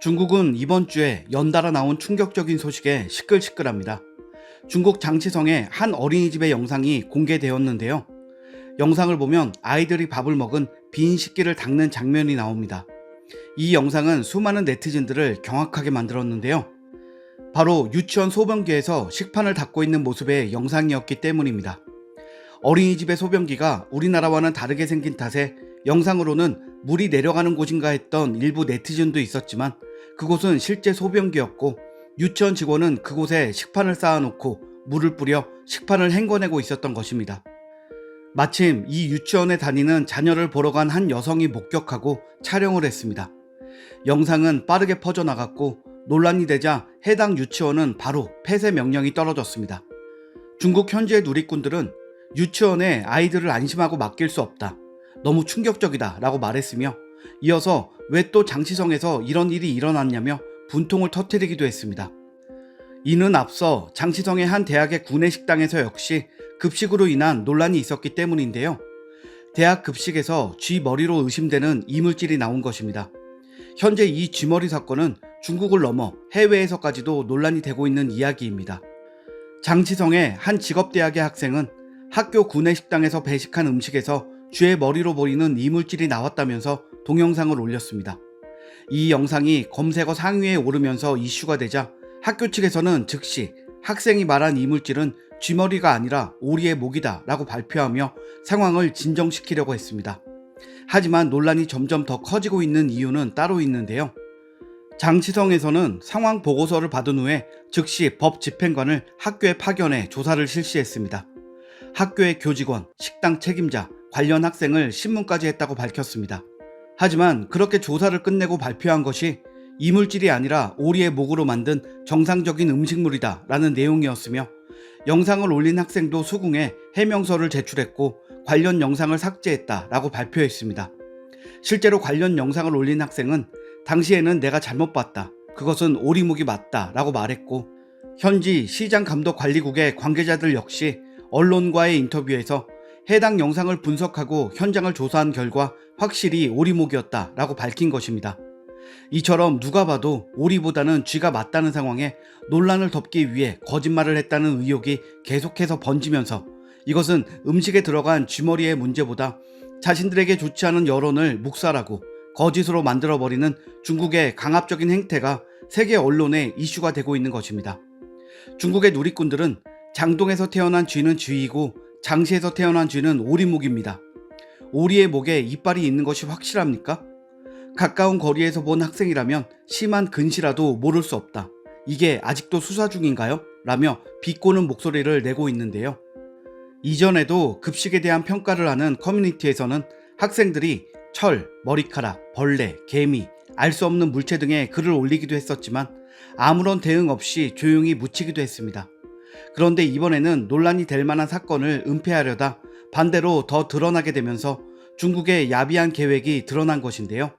중국은 이번 주에 연달아 나온 충격적인 소식에 시끌시끌합니다. 중국 장치성의 한 어린이집의 영상이 공개되었는데요. 영상을 보면 아이들이 밥을 먹은 빈 식기를 닦는 장면이 나옵니다. 이 영상은 수많은 네티즌들을 경악하게 만들었는데요. 바로 유치원 소변기에서 식판을 닦고 있는 모습의 영상이었기 때문입니다. 어린이집의 소변기가 우리나라와는 다르게 생긴 탓에 영상으로는 물이 내려가는 곳인가 했던 일부 네티즌도 있었지만 그곳은 실제 소변기였고 유치원 직원은 그곳에 식판을 쌓아놓고 물을 뿌려 식판을 헹궈내고 있었던 것입니다. 마침 이 유치원에 다니는 자녀를 보러 간 한 여성이 목격하고 촬영을 했습니다. 영상은 빠르게 퍼져나갔고 논란이 되자 해당 유치원은 바로 폐쇄 명령이 떨어졌습니다. 중국 현지의 누리꾼들은 유치원에 아이들을 안심하고 맡길 수 없다. 너무 충격적이다. 라고 말했으며 이어서 왜 또 장치성에서 이런 일이 일어났냐며 분통을 터뜨리기도 했습니다. 이는 앞서 장치성의 한 대학의 구내식당에서 역시 급식으로 인한 논란이 있었기 때문인데요. 대학 급식에서 쥐 머리로 의심되는 이물질이 나온 것입니다. 현재 이 쥐머리 사건은 중국을 넘어 해외에서까지도 논란이 되고 있는 이야기입니다. 장치성의 한 직업대학의 학생은 학교 구내식당에서 배식한 음식에서 쥐의 머리로 보이는 이물질이 나왔다면서 동영상을 올렸습니다. 이 영상이 검색어 상위에 오르면서 이슈가 되자 학교 측에서는 즉시 학생이 말한 이물질은 쥐머리가 아니라 오리의 목이다 라고 발표하며 상황을 진정시키려고 했습니다. 하지만 논란이 점점 더 커지고 있는 이유는 따로 있는데요. 장치성에서는 상황 보고서를 받은 후에 즉시 법 집행관을 학교에 파견해 조사를 실시했습니다. 학교의 교직원, 식당 책임자, 관련 학생을 신문까지 했다고 밝혔습니다. 하지만 그렇게 조사를 끝내고 발표한 것이 이물질이 아니라 오리의 목으로 만든 정상적인 음식물이다 라는 내용이었으며 영상을 올린 학생도 수긍해 해명서를 제출했고 관련 영상을 삭제했다 라고 발표했습니다. 실제로 관련 영상을 올린 학생은 당시에는 내가 잘못 봤다. 그것은 오리목이 맞다 라고 말했고 현지 시장 감독 관리국의 관계자들 역시 언론과의 인터뷰에서 해당 영상을 분석하고 현장을 조사한 결과 확실히 오리목이었다 라고 밝힌 것입니다. 이처럼 누가 봐도 오리보다는 쥐가 맞다는 상황에 논란을 덮기 위해 거짓말을 했다는 의혹이 계속해서 번지면서 이것은 음식에 들어간 쥐머리의 문제보다 자신들에게 좋지 않은 여론을 묵살하고 거짓으로 만들어버리는 중국의 강압적인 행태가 세계 언론에 이슈가 되고 있는 것입니다. 중국의 누리꾼들은 장동에서 태어난 쥐는 쥐이고 장시에서 태어난 쥐는 오리목입니다. 오리의 목에 이빨이 있는 것이 확실합니까? 가까운 거리에서 본 학생이라면 심한 근시라도 모를 수 없다. 이게 아직도 수사 중인가요? 라며 비꼬는 목소리를 내고 있는데요. 이전에도 급식에 대한 평가를 하는 커뮤니티에서는 학생들이 철, 머리카락, 벌레, 개미, 알 수 없는 물체 등의 글을 올리기도 했었지만 아무런 대응 없이 조용히 묻히기도 했습니다. 그런데 이번에는 논란이 될 만한 사건을 은폐하려다 반대로 더 드러나게 되면서 중국의 야비한 계획이 드러난 것인데요.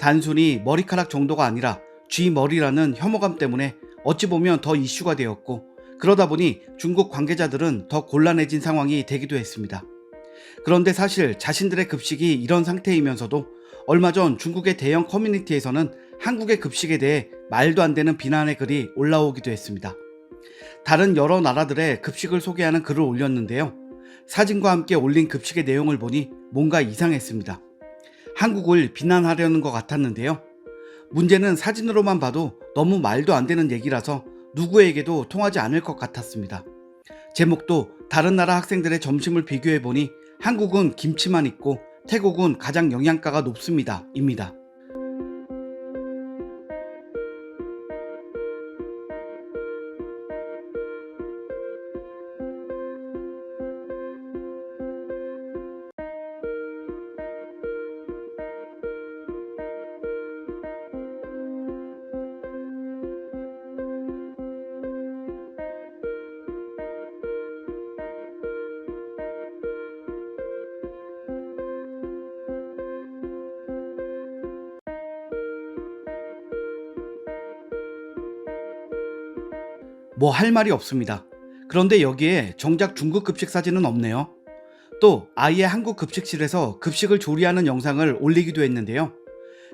단순히 머리카락 정도가 아니라 쥐머리라는 혐오감 때문에 어찌 보면 더 이슈가 되었고 그러다 보니 중국 관계자들은 더 곤란해진 상황이 되기도 했습니다. 그런데 사실 자신들의 급식이 이런 상태이면서도 얼마 전 중국의 대형 커뮤니티에서는 한국의 급식에 대해 말도 안 되는 비난의 글이 올라오기도 했습니다. 다른 여러 나라들의 급식을 소개하는 글을 올렸는데요. 사진과 함께 올린 급식의 내용을 보니 뭔가 이상했습니다. 한국을 비난하려는 것 같았는데요. 문제는 사진으로만 봐도 너무 말도 안 되는 얘기라서 누구에게도 통하지 않을 것 같았습니다. 제목도 다른 나라 학생들의 점심을 비교해 보니 한국은 김치만 있고 태국은 가장 영양가가 높습니다. 입니다. 뭐 할 말이 없습니다. 그런데 여기에 정작 중국 급식 사진은 없네요. 또 아예 한국 급식실에서 급식을 조리하는 영상을 올리기도 했는데요.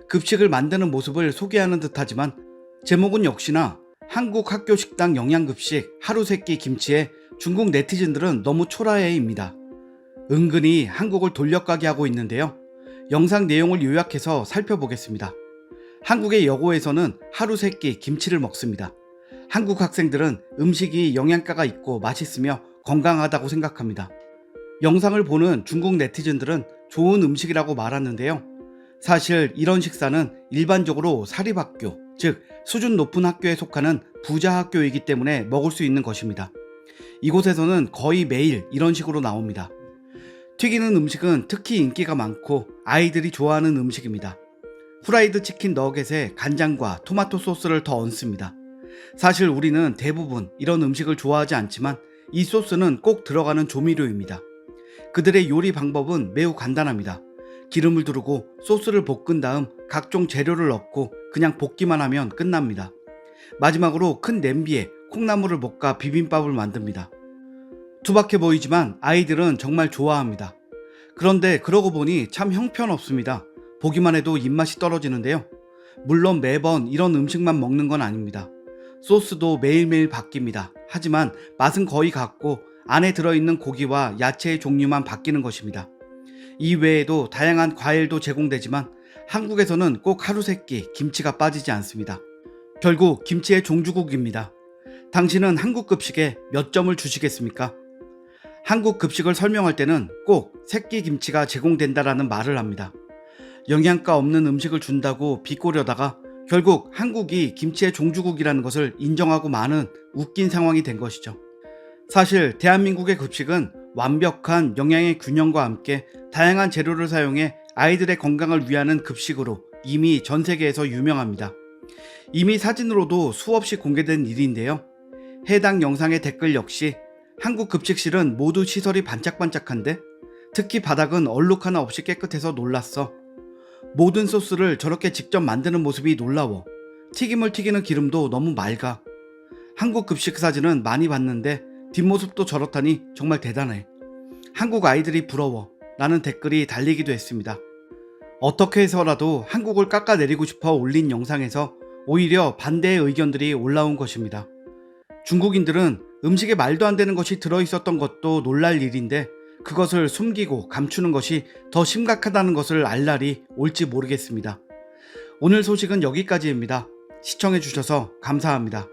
급식을 만드는 모습을 소개하는 듯하지만 제목은 역시나 한국 학교 식당 영양급식 하루 세끼 김치에 중국 네티즌들은 너무 초라해입니다. 은근히 한국을 돌려가게 하고 있는데요. 영상 내용을 요약해서 살펴보겠습니다. 한국의 여고에서는 하루 세끼 김치를 먹습니다. 한국 학생들은 음식이 영양가가 있고 맛있으며 건강하다고 생각합니다. 영상을 보는 중국 네티즌들은 좋은 음식이라고 말하는데요. 사실 이런 식사는 일반적으로 사립학교, 즉 수준 높은 학교에 속하는 부자 학교이기 때문에 먹을 수 있는 것입니다. 이곳에서는 거의 매일 이런 식으로 나옵니다. 튀기는 음식은 특히 인기가 많고 아이들이 좋아하는 음식입니다. 후라이드 치킨 너겟에 간장과 토마토 소스를 더 얹습니다. 사실 우리는 대부분 이런 음식을 좋아하지 않지만 이 소스는 꼭 들어가는 조미료입니다. 그들의 요리 방법은 매우 간단합니다. 기름을 두르고 소스를 볶은 다음 각종 재료를 넣고 그냥 볶기만 하면 끝납니다. 마지막으로 큰 냄비에 콩나물을 볶아 비빔밥을 만듭니다. 투박해 보이지만 아이들은 정말 좋아합니다. 그런데 그러고 보니 참 형편없습니다. 보기만 해도 입맛이 떨어지는데요. 물론 매번 이런 음식만 먹는 건 아닙니다. 소스도 매일매일 바뀝니다. 하지만 맛은 거의 같고 안에 들어있는 고기와 야채의 종류만 바뀌는 것입니다. 이 외에도 다양한 과일도 제공되지만 한국에서는 꼭 하루 세끼 김치가 빠지지 않습니다. 결국 김치의 종주국입니다. 당신은 한국 급식에 몇 점을 주시겠습니까? 한국 급식을 설명할 때는 꼭 새끼 김치가 제공된다라는 말을 합니다. 영양가 없는 음식을 준다고 비꼬려다가 결국 한국이 김치의 종주국이라는 것을 인정하고 마는 웃긴 상황이 된 것이죠. 사실 대한민국의 급식은 완벽한 영양의 균형과 함께 다양한 재료를 사용해 아이들의 건강을 위하는 급식으로 이미 전 세계에서 유명합니다. 이미 사진으로도 수없이 공개된 일인데요. 해당 영상의 댓글 역시 한국 급식실은 모두 시설이 반짝반짝한데 특히 바닥은 얼룩 하나 없이 깨끗해서 놀랐어. 모든 소스를 저렇게 직접 만드는 모습이 놀라워. 튀김을 튀기는 기름도 너무 맑아. 한국 급식 사진은 많이 봤는데 뒷모습도 저렇다니 정말 대단해. 한국 아이들이 부러워. 라는 댓글이 달리기도 했습니다. 어떻게 해서라도 한국을 깎아내리고 싶어 올린 영상에서 오히려 반대의 의견들이 올라온 것입니다. 중국인들은 음식에 말도 안 되는 것이 들어있었던 것도 놀랄 일인데 그것을 숨기고 감추는 것이 더 심각하다는 것을 알 날이 올지 모르겠습니다. 오늘 소식은 여기까지입니다. 시청해주셔서 감사합니다.